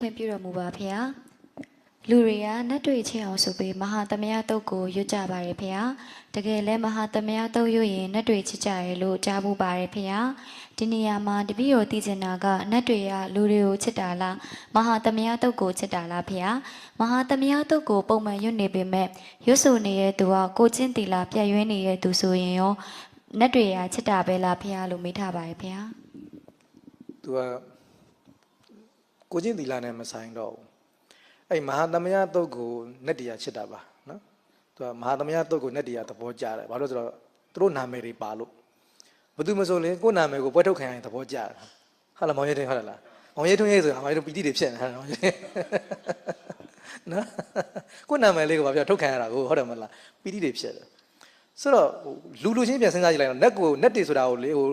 ခွင့်ပြုတော်မူပါဖေဟာလူတွေကနတ်တွေချင်းအောင်ဆိုပြီးမဟာသမယတုတ်ကိုရွတ်ကြပါတယ်ဖေဟာတကယ်လဲမဟာသမယတုတ်ရွတ်ရင်နတ်တွေချစ်ကြရဲလို့ကြားဖို့ပါတယ်ဖေဟာဒီနေရာမှာတပည့်တော်သိချင်တာကနတ်တွေကလူတွေကိုချစ်တာလားမဟာသမယတုတ်ကိုချစ်တာလားဖေဟာမဟာသမယတုတ်ကိုပုံမှန်ရွတ်နေပေမဲ့ရွတ်ဆိုနေတဲ့သူကကိုချင်းတီလာပြည့်ရွှင်းနေတဲ့သူဆိုရင်ရောနတ်တွေကချစ်တာပဲလားဖေဟာလို့မေးထားပါတယ်ဖေဟာသူက ကိုချင်းသီလာနဲ့မဆိုင်တော့ဘူးအဲ့မဟာသမယတုတ်ကိုနတ်တရားချစ်တာပါနော်သူကမဟာသမယတုတ်ကိုနတ်တရားသဘောကျတယ်ဘာလို့လဲဆိုတော့သူတို့နာမည်တွေပါလို့ဘယ်သူမဆိုလေကိုယ့်နာမည်ကိုပွဲထုတ်ခံရရင်သဘောကျတယ်ဟုတ်လားမောင်ရဲတင်ဟုတ်လားမောင်ရဲထွန်းရဲဆိုတာမောင်ရဲတို့ပီတိတွေဖြစ်နေတာမောင်ရဲနော်ကိုယ့်နာမည်လေးကိုဘာပြောထုတ်ခံရတာကိုဟုတ်တယ်မလားပီတိတွေဖြစ်တယ်ဆိုတော့ဟိုလူလူချင်းပြန်စဉ်းစားကြည့်လိုက်တော့ net ကို net တွေဆိုတာကိုလေဟို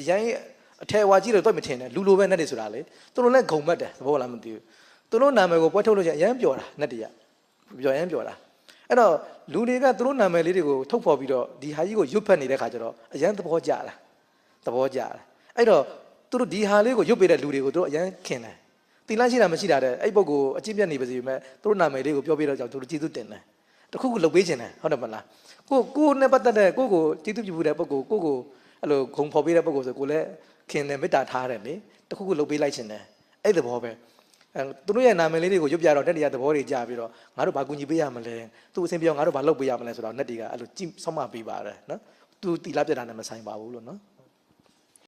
အရင် အထယ်ဝါကြီးတွေတော့မထင်နဲ့လူလိုပဲ net တွေဆိုတာလေသူတို့လည်းဂုံမတ်တယ်သဘောလားမသိဘူးသူတို့နာမည်ကိုပွဲထုတ်လို့ချင်းအရင်ပြောတာ net တွေကပြောရင်ပြောတာအဲ့တော့လူတွေကသူတို့နာမည်လေးတွေကိုထုတ်ဖော်ပြီးတော့ဒီဟာကြီးကိုရွတ်ဖက်နေတဲ့ခါကျတော့အရင်သဘောကျတာသဘောကျတယ်အဲ့တော့သူတို့ဒီဟာလေးကိုရွတ်ပေးတဲ့လူတွေကိုသူတို့အရင်ခင်တယ်တီလန့်ရှိတာမရှိတာတဲ့အဲ့ပုဂ္ဂိုလ်အကျင့်ပြတ်နေပါစေမဲ့သူတို့နာမည်လေးကိုပြောပြတော့ကြောင့်သူတို့ကျေးဇူးတင်တယ်တခုခုလုပ်ပေးခြင်းတယ်ဟုတ်တယ်မလားကိုကိုနဲ့ပတ်သက်တဲ့ကိုကိုကျေးဇူးပြုတဲ့ပုဂ္ဂိုလ်ကိုကိုအဲ့လိုဂုံဖော်ပေးတဲ့ပုဂ္ဂိုလ်ဆိုကိုလည်း ခင်တယ်မေတ္တာထားတယ်လေတခုခုလုပ်ပေးလိုက်ခြင်းတယ်အဲ့သဘောပဲအဲသူတို့ရဲ့နာမည်လေးတွေကိုရွတ်ပြတော့တက်တရားသဘောတွေကြားပြီးတော့ငါတို့ဘာကူညီပေးရမလဲသူအဆင်ပြေအောင်ငါတို့ဘာလုပ်ပေးရမလဲဆိုတော့ net တွေကအဲ့လိုကြည့်ဆောက်မပေးပါတယ်နော်သူတီလာပြတာနဲ့မဆိုင်ပါဘူးလို့နော်